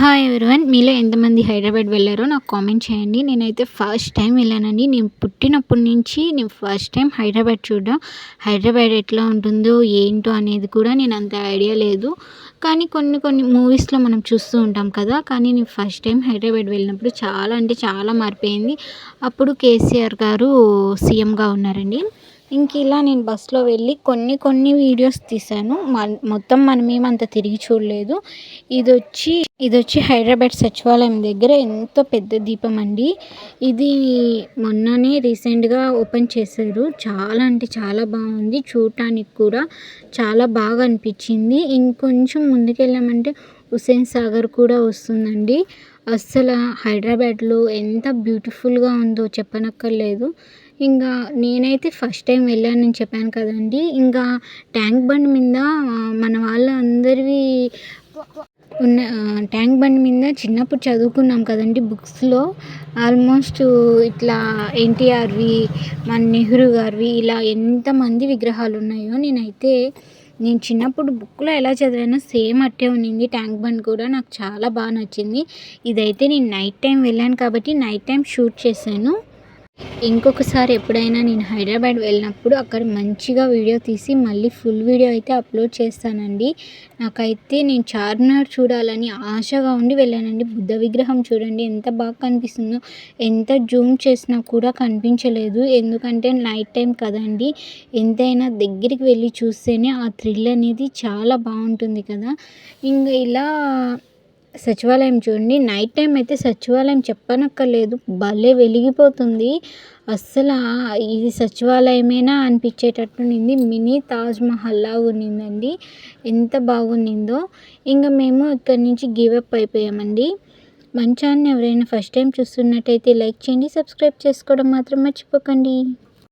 Hi everyone మీలో ఎంతమంది హైదరాబాద్ వెళ్ళారో నాకు కామెంట్ చేయండి. నేనైతే ఫస్ట్ టైం వెళ్ళానండి. నేను పుట్టినప్పటి నుంచి నేను ఫస్ట్ టైం హైదరాబాద్ చూడడం. హైదరాబాద్ ఎట్లా ఉంటుందో ఏంటో అనేది కూడా నేను అంత ఐడియా లేదు. కానీ కొన్ని కొన్ని మూవీస్లో మనం చూస్తూ ఉంటాం కదా కానీ నేను ఫస్ట్ టైం హైదరాబాద్ వెళ్ళినప్పుడు చాలా అంటే చాలా మారిపోయింది అప్పుడు కేసీఆర్ గారు సీఎంగా ఉన్నారండి. ఇంక ఇలా నేను బస్సులో వెళ్ళి కొన్ని కొన్ని వీడియోస్ తీశాను. మొత్తం మనమేమంత తిరిగి చూడలేదు. ఇది వచ్చి ఇది వచ్చి హైదరాబాద్ సచివాలయం దగ్గర ఎంతో పెద్ద దీపం అండి. ఇది మొన్ననే రీసెంట్గా ఓపెన్ చేశారు. చాలా అంటే చాలా బాగుంది. చూడటానికి కూడా చాలా బాగా అనిపించింది. ఇంకొంచెం ముందుకెళ్ళామంటే హుసేన్ సాగర్ కూడా వస్తుందండి. అస్సలు హైదరాబాద్లో ఎంత బ్యూటిఫుల్గా ఉందో చెప్పనక్కర్లేదు. ఇంకా నేనైతే ఫస్ట్ టైం వెళ్ళానని చెప్పాను కదండి. ఇంకా ట్యాంక్ బండ్ మీద మన వాళ్ళందరివి ఉన్న ట్యాంక్ బండ్ మీద చిన్నప్పుడు చదువుకున్నాం కదండి బుక్స్లో ఆల్మోస్ట్ ఇట్లా ఎన్టీఆర్వి మన నెహ్రూ గారివి ఇలా ఎంతమంది విగ్రహాలు ఉన్నాయో నేనైతే నేను చిన్నప్పుడు బుక్లో ఎలా చదివానో సేమ్ అట్టే ఉన్నింది. ట్యాంక్ బండ్ కూడా నాకు చాలా బాగా నచ్చింది. ఇదైతే నేను నైట్ టైం వెళ్ళాను కాబట్టి నైట్ టైం షూట్ చేశాను. ఇంకొకసారి ఎప్పుడైనా నేను హైదరాబాద్ వెళ్ళినప్పుడు అక్కడ మంచిగా వీడియో తీసి మళ్ళీ ఫుల్ వీడియో అయితే అప్లోడ్ చేస్తానండి. నాకైతే నేను చార్మినార్ చూడాలని ఆశగా ఉండి వెళ్ళానండి. బుద్ధ విగ్రహం చూడండి ఎంత బాగా కనిపిస్తుందో. ఎంత జూమ్ చేసినా కూడా కనిపించలేదు. ఎందుకంటే నైట్ టైం కదండి. ఎంతైనా దగ్గరికి వెళ్ళి చూస్తేనే ఆ థ్రిల్ అనేది చాలా బాగుంటుంది కదా. ఇంకా ఇలా సచివాలయం చూడండి. నైట్ టైం అయితే సచివాలయం చెప్పనక్కర్లేదు. భలే వెలిగిపోతుంది. అస్సలు ఇది సచివాలయమేనా అనిపించేటట్టు మినీ తాజ్ మహల్లా ఉన్నిందండి. ఎంత బాగుండిందో ఇంకా మేము ఇక్కడి నుంచి గివప్ అయిపోయామండి. మంచాన్ని ఎవరైనా ఫస్ట్ టైం చూస్తున్నట్టయితే లైక్ చేయండి సబ్స్క్రైబ్ చేసుకోవడం మాత్రం మర్చిపోకండి.